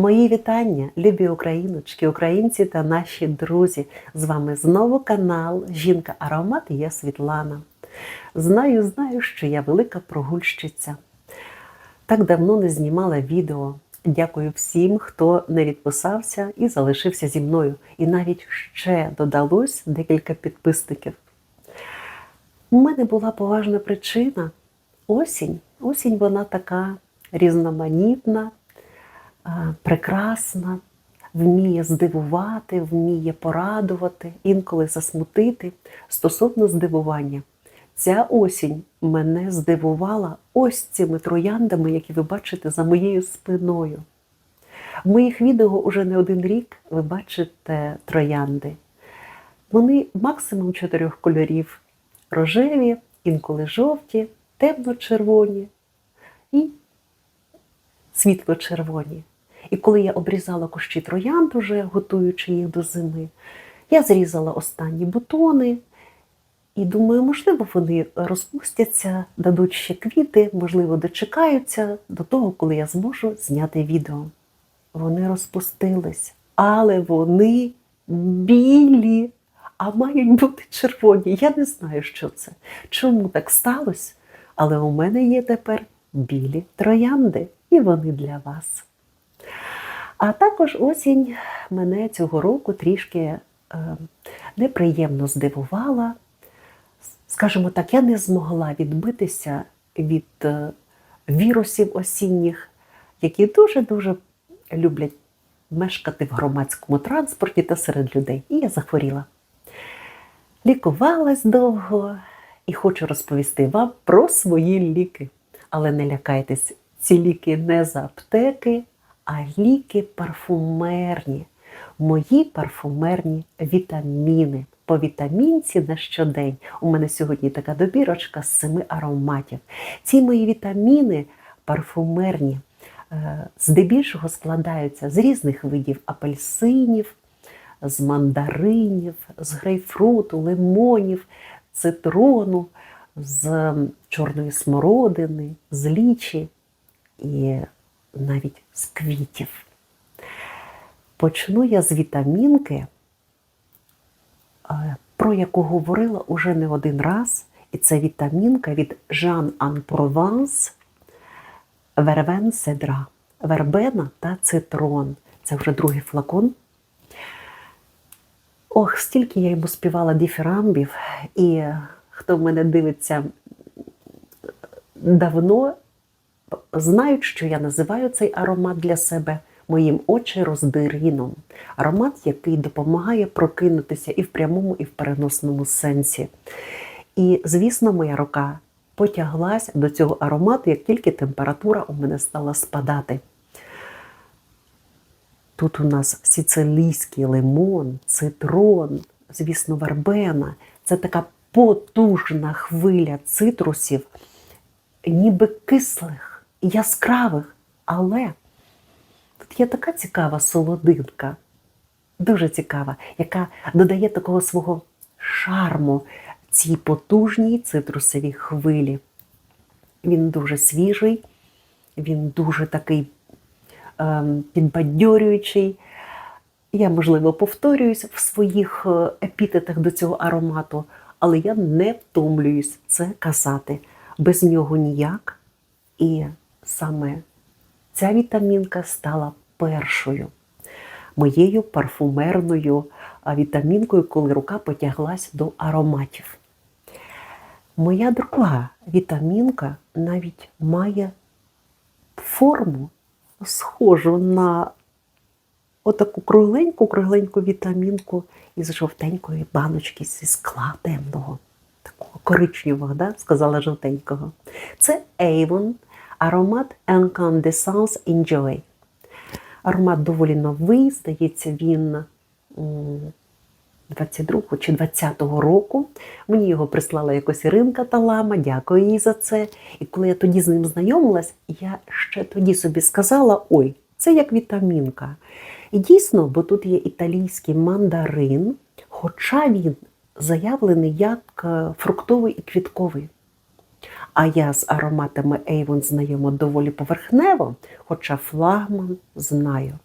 Мої вітання, любі україночки, українці та наші друзі. З вами знову канал Жінка Аромат і я Світлана. Знаю, знаю, що я велика прогульщиця. Так давно не знімала відео. Дякую всім, хто не відписався і залишився зі мною. І навіть ще додалось декілька підписників. У мене була поважна причина. Осінь. Осінь вона така різноманітна, прекрасна, вміє здивувати, вміє порадувати, інколи засмутити. Стосовно здивування, ця осінь мене здивувала ось цими трояндами, які ви бачите за моєю спиною. В моїх відео уже не один рік ви бачите троянди. Вони максимум чотирьох кольорів: рожеві, інколи жовті, темно-червоні і світло-червоні. І коли я обрізала кущі троянд, уже готуючи їх до зими, я зрізала останні бутони і думаю, можливо, вони розпустяться, дадуть ще квіти, можливо, дочекаються до того, коли я зможу зняти відео. Вони розпустились, але вони білі, а мають бути червоні. Я не знаю, що це. Чому так сталося? Але у мене є тепер білі троянди, і вони для вас. А також осінь мене цього року трішки е, неприємно здивувала. Скажімо так, я не змогла відбитися від е, вірусів осінніх, які дуже-дуже люблять мешкати в громадському транспорті та серед людей. І я захворіла. Лікувалась довго і хочу розповісти вам про свої ліки. Але не лякайтесь, ці ліки не з аптеки, а ліки парфумерні. Мої парфумерні вітаміни. По вітамінці на щодень. У мене сьогодні така добірочка з семи ароматів. Ці мої вітаміни парфумерні, е, здебільшого складаються з різних видів апельсинів, з мандаринів, з грейпфруту, лимонів, цитрону, з чорної смородини, з лічі і навіть з квітів. Почну я з вітамінки, е, про яку говорила уже не один раз, і це вітамінка від Provence Вервен Седра. Вербена та цитрон. Це вже другий флакон. Ох, стільки я йому співала діфірамбів, і хто в мене дивиться давно, знають, що я називаю цей аромат для себе моїм очероздирином. Аромат, який допомагає прокинутися і в прямому, і в переносному сенсі. І, звісно, моя рука потяглась до цього аромату, як тільки температура у мене стала спадати. Тут у нас сицилійський лимон, цитрон, звісно, вербена. Це така потужна хвиля цитрусів, ніби кислих, яскравих, але тут є така цікава солодинка, дуже цікава, яка додає такого свого шарму цій потужній цитрусовій хвилі. Він дуже свіжий, він дуже такий ем, підбадьорюючий. Я, можливо, повторююсь в своїх е, епітетах до цього аромату, але я не втомлююсь це казати. Без нього ніяк. І саме ця вітамінка стала першою моєю парфумерною вітамінкою, коли рука потяглась до ароматів. Моя друга вітамінка навіть має форму схожу на отаку кругленьку-кругленьку вітамінку із жовтенької баночки зі скла темного, такого коричневого, да? сказала жовтенького. Це Avon аромат Incandescence Enjoy. Аромат доволі новий, здається, він 22 чи 20-го року. Мені його прислала якось Іринка Талама, дякую їй за це. І коли я тоді з ним знайомилась, я ще тоді собі сказала: ой, це як вітамінка. І дійсно, бо тут є італійський мандарин, хоча він заявлений як е, фруктовий і квітковий. А я з ароматами Avon знайома доволі поверхнево, хоча флагман знаю.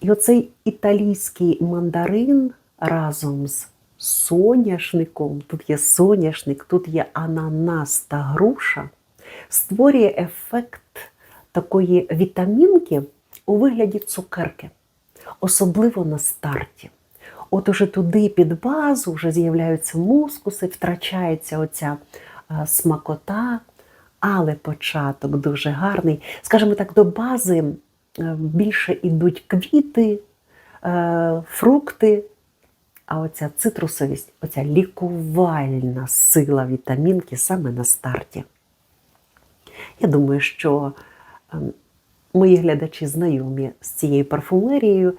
І оцей італійський мандарин разом з соняшником, тут є соняшник, тут є ананас та груша, створює ефект такої вітамінки у вигляді цукерки, особливо на старті. От уже туди під базу вже з'являються мускуси, втрачається оця е, смакота, але початок дуже гарний. Скажімо так, до бази е, більше йдуть квіти, е, фрукти, а оця цитрусовість, оця лікувальна сила вітамінки саме на старті. Я думаю, що ем, мої глядачі знайомі з цією парфумерією.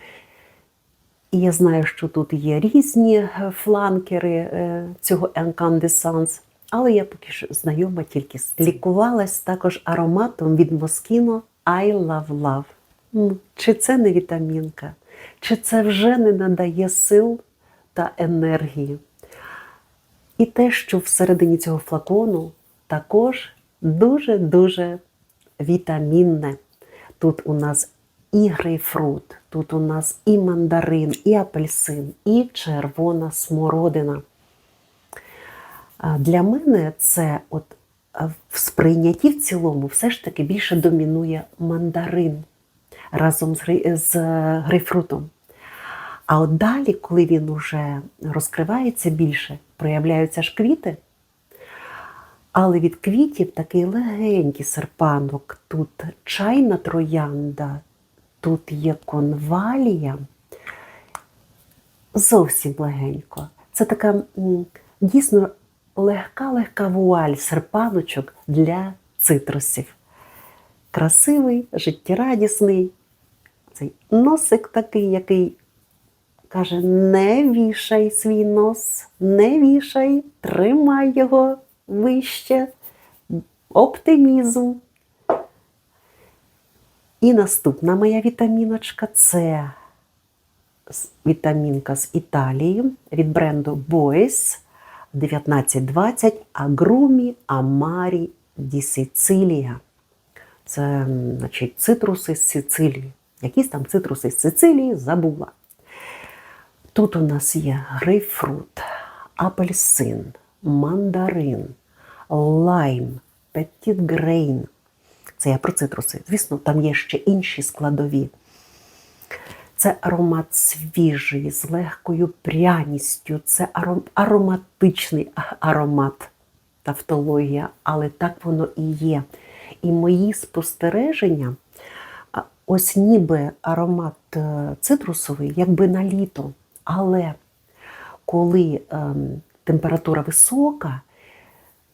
І я знаю, що тут є різні е, фланкери е, цього Incandescence, але я поки що знайома тільки з цим. Лікувалась також ароматом від Moschino I Love Love. Чи це не вітамінка? Чи це вже не надає сил та енергії? І те, що всередині цього флакону також дуже-дуже вітамінне. Тут у нас і грейпфрут, тут у нас і мандарин, і апельсин, і червона смородина. Для мене це от в сприйнятті в цілому все ж таки більше домінує мандарин разом з, грей- грейпфрутом. А от далі, коли він уже розкривається більше, проявляються ж квіти. Але від квітів такий легенький серпанок. Тут чайна троянда, тут є конвалія. Зовсім легенько. Це така дійсно легка-легка вуаль серпаночок для цитрусів. Красивий, життєрадісний. Цей носик такий, який каже: не вішай свій нос, не вішай, тримай його вище, оптимізм. І наступна моя вітаміночка це вітамінка з Італії від бренду Boys 1920 Agrumi Amari di Sicilia. Це значить, цитруси з Сицилії. Якісь там цитруси з Сицилії забула. Тут у нас є грейпфрут, апельсин, мандарин, лайм, петіт грейн. Це я про цитруси. Звісно, там є ще інші складові. Це аромат свіжий, з легкою пряністю, це аром- ароматичний аромат, тавтологія, але так воно і є. І мої спостереження, ось ніби аромат е, цитрусовий, якби на літо. Але коли ем, температура висока,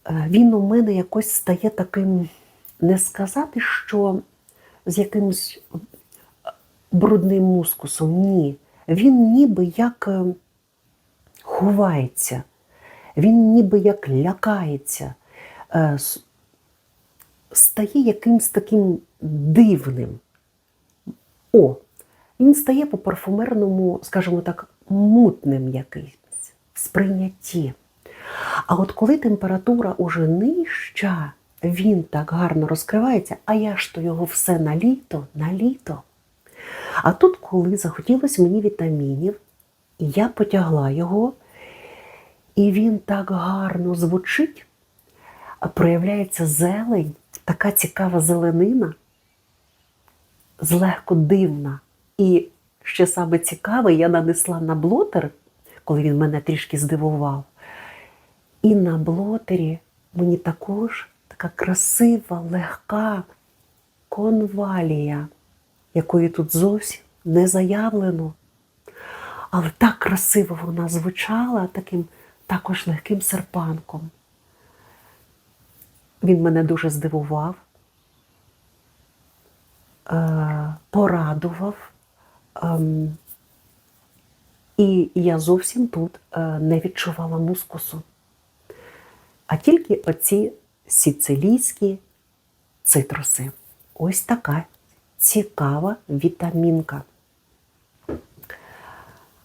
е, він у мене якось стає таким, не сказати, що з якимось брудним мускусом. Ні. Він ніби як е, ховається, він ніби як лякається, е, стає якимсь таким дивним. О, він стає по парфумерному, скажімо так, мутним якимсь в сприйнятті. А от коли температура уже нижча, він так гарно розкривається, а я ж то його все на літо, на літо. А тут, коли захотілося мені вітамінів, я потягла його, і він так гарно звучить, проявляється зелень, така цікава зеленина, злегко дивна. І що саме цікаве, я нанесла на блотер, коли він мене трішки здивував. І на блотері мені також така красива, легка конвалія, якої тут зовсім не заявлено. Але так красиво вона звучала таким також легким серпанком. Він мене дуже здивував, е, порадував. ем, І я зовсім тут е, не відчувала мускусу. А тільки оці сицилійські цитруси. Ось така цікава вітамінка.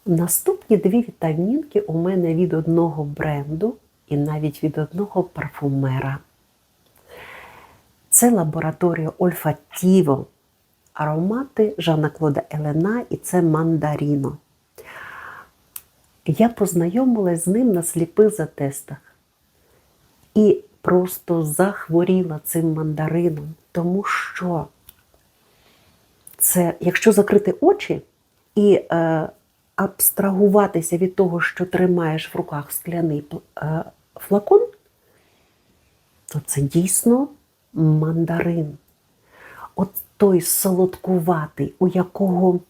Наступні дві вітамінки у мене від одного бренду і навіть від одного парфумера. Це лабораторія Olfattivo аромати Жана Клода Елена, і це мандаріно. Я познайомилась з ним на сліпих затестах і просто захворіла цим мандарином, тому що це, якщо закрити очі і е, абстрагуватися від того, що тримаєш в руках скляний е, флакон, то це дійсно мандарин. От той солодкуватий, у якого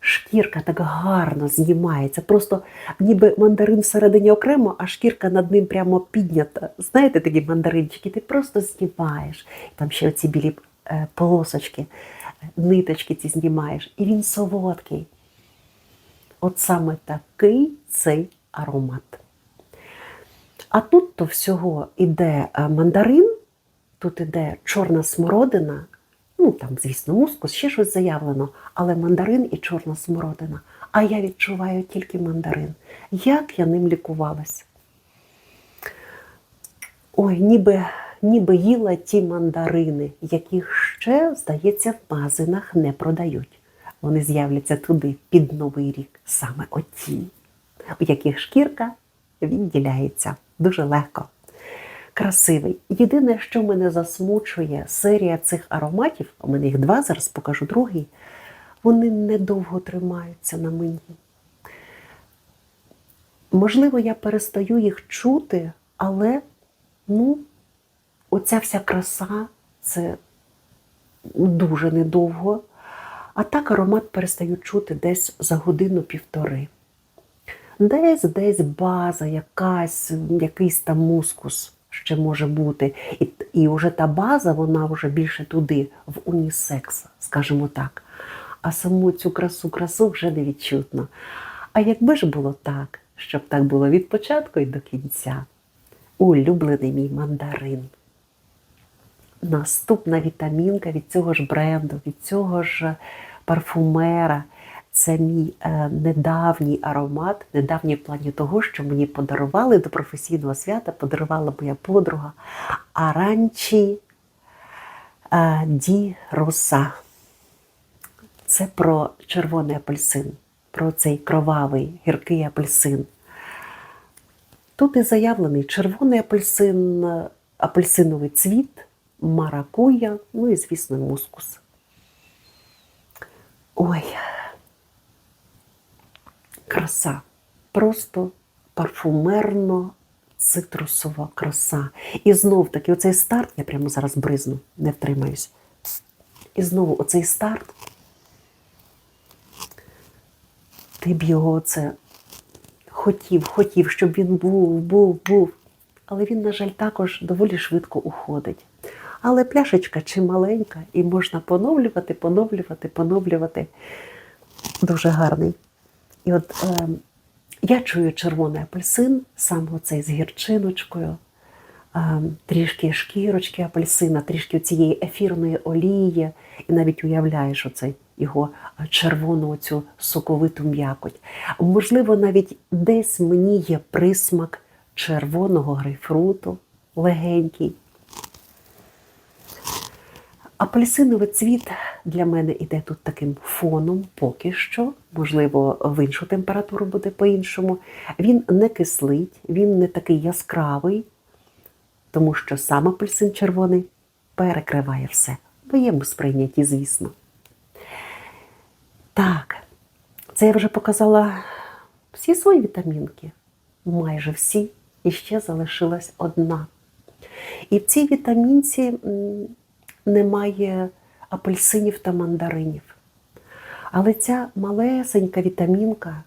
шкірка так гарно знімається. Просто ніби мандарин всередині окремо, а шкірка над ним прямо піднята. Знаєте, такі мандаринчики, ти просто знімаєш. Там ще оці білі е, полосочки, ниточки ці знімаєш. І він солодкий. От саме такий цей аромат. А тут то всього іде е, мандарин, тут іде чорна смородина, ну там, звісно, мускус, ще щось заявлено, але мандарин і чорна смородина. А я відчуваю тільки мандарин. Як я ним лікувалась? Ой, ніби, ніби їла ті мандарини, яких ще, здається, в магазинах не продають. Вони з'являться туди під Новий рік, саме оті, у яких шкірка відділяється дуже легко. Красивий. Єдине, що мене засмучує, серія цих ароматів, у мене їх два, зараз покажу другий, вони недовго тримаються на мені. Можливо, я перестаю їх чути, але ну, оця вся краса це дуже недовго. А так аромат перестаю чути десь за годину-півтори. Десь десь база, якась, якийсь там мускус ще може бути. І і вже та база, вона вже більше туди, в унісекс, скажімо так. А саму цю красу-красу вже не відчутно. А якби ж було так, щоб так було від початку і до кінця, улюблений мій мандарин. Наступна вітамінка від цього ж бренду, від цього ж парфумера. Це мій е, недавній аромат, недавній в плані того, що мені подарували до професійного свята, подарувала моя подруга Аранчі е, Ді Роса. Це про червоний апельсин, про цей кровавий гіркий апельсин. Тут і заявлений червоний апельсин, апельсиновий цвіт, маракуя, ну і, звісно, мускус. Ой, краса. Просто парфумерно цитрусова краса. І знов таки оцей старт, я прямо зараз бризну, не втримаюсь. І знову оцей старт. Ти б його оце хотів, хотів, щоб він був, був, був. Але він, на жаль, також доволі швидко уходить. Але пляшечка чи маленька, і можна поновлювати, поновлювати, поновлювати. Дуже гарний. І от е, я чую червоний апельсин, саме оцей з гірчиночкою, е, трішки шкірочки апельсина, трішки цієї ефірної олії, і навіть уявляєш оцей його червону цю соковиту м'якоть. Можливо, навіть десь мені є присмак червоного грейпфруту, легенький. Апельсиновий цвіт для мене йде тут таким фоном поки що, можливо, в іншу температуру буде по-іншому. Він не кислить, він не такий яскравий, тому що сам апельсин червоний перекриває все. В моєму сприйнятті, звісно. Так, це я вже показала всі свої вітамінки, майже всі, і ще залишилась одна. І в цій вітамінці немає апельсинів та мандаринів. Але ця малесенька вітамінка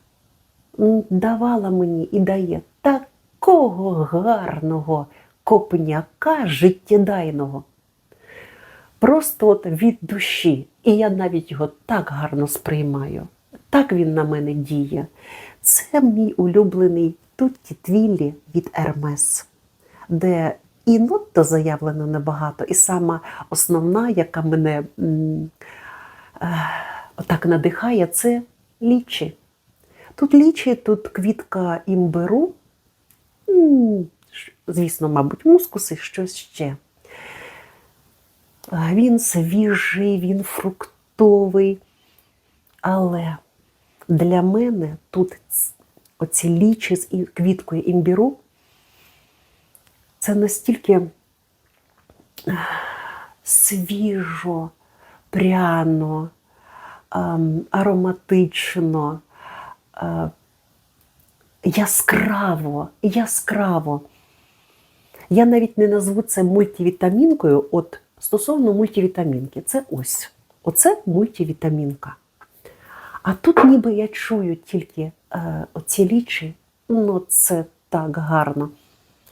давала мені і дає такого гарного копняка життєдайного. Просто от від душі. І я навіть його так гарно сприймаю. Так він на мене діє. Це мій улюблений Тутті Твіллі від Ермес, де і нотто заявлено небагато, і сама основна, яка мене е, отак надихає, це лічі. Тут лічі, тут квітка імбиру, м, звісно, мабуть, мускуси, щось ще. Він свіжий, він фруктовий. Але для мене тут оці лічі з квіткою імбіру це настільки свіжо, пряно, ем, ароматично, е, яскраво, яскраво. Я навіть не назву це мультивітамінкою. От стосовно мультивітамінки, це ось. Оце мультивітамінка. А тут ніби я чую тільки е, оці лічі, ну це так гарно.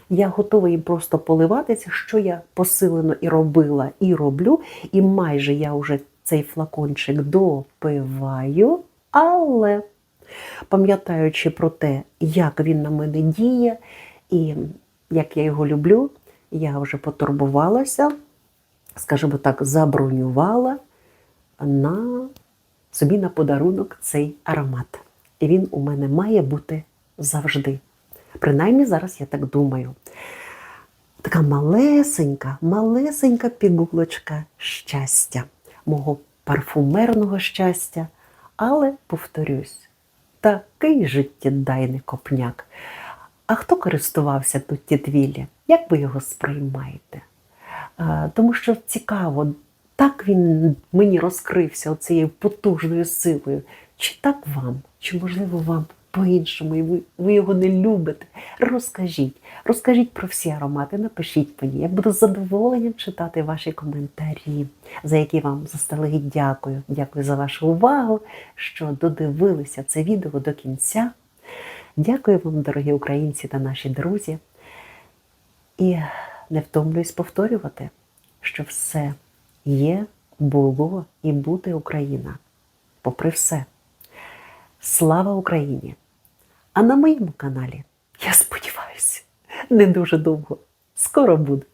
Я готова їм просто поливатися, що я посилено і робила, і роблю. І майже я вже цей флакончик допиваю, але пам'ятаючи про те, як він на мене діє, і як я його люблю, я вже потурбувалася, скажімо так, забронювала на собі на подарунок цей аромат. І він у мене має бути завжди. Принаймні зараз я так думаю. Така малесенька, малесенька пігулочка щастя, мого парфумерного щастя. Але, повторюсь, такий життєдайний копняк. А хто користувався тут тітвілі? Як ви його сприймаєте? Тому що цікаво, так він мені розкрився оцією потужною силою. Чи так вам? Чи можливо вам по-іншому, і ви, ви його не любите? Розкажіть, розкажіть про всі аромати, напишіть мені. Я буду з задоволенням читати ваші коментарі, за які вам заздалегідь дякую. Дякую за вашу увагу, що додивилися це відео до кінця. Дякую вам, дорогі українці та наші друзі. І не втомлююсь повторювати, що все є, було і буде Україна. Попри все. Слава Україні! А на моєму каналі, я сподіваюся, не дуже довго. Скоро буде.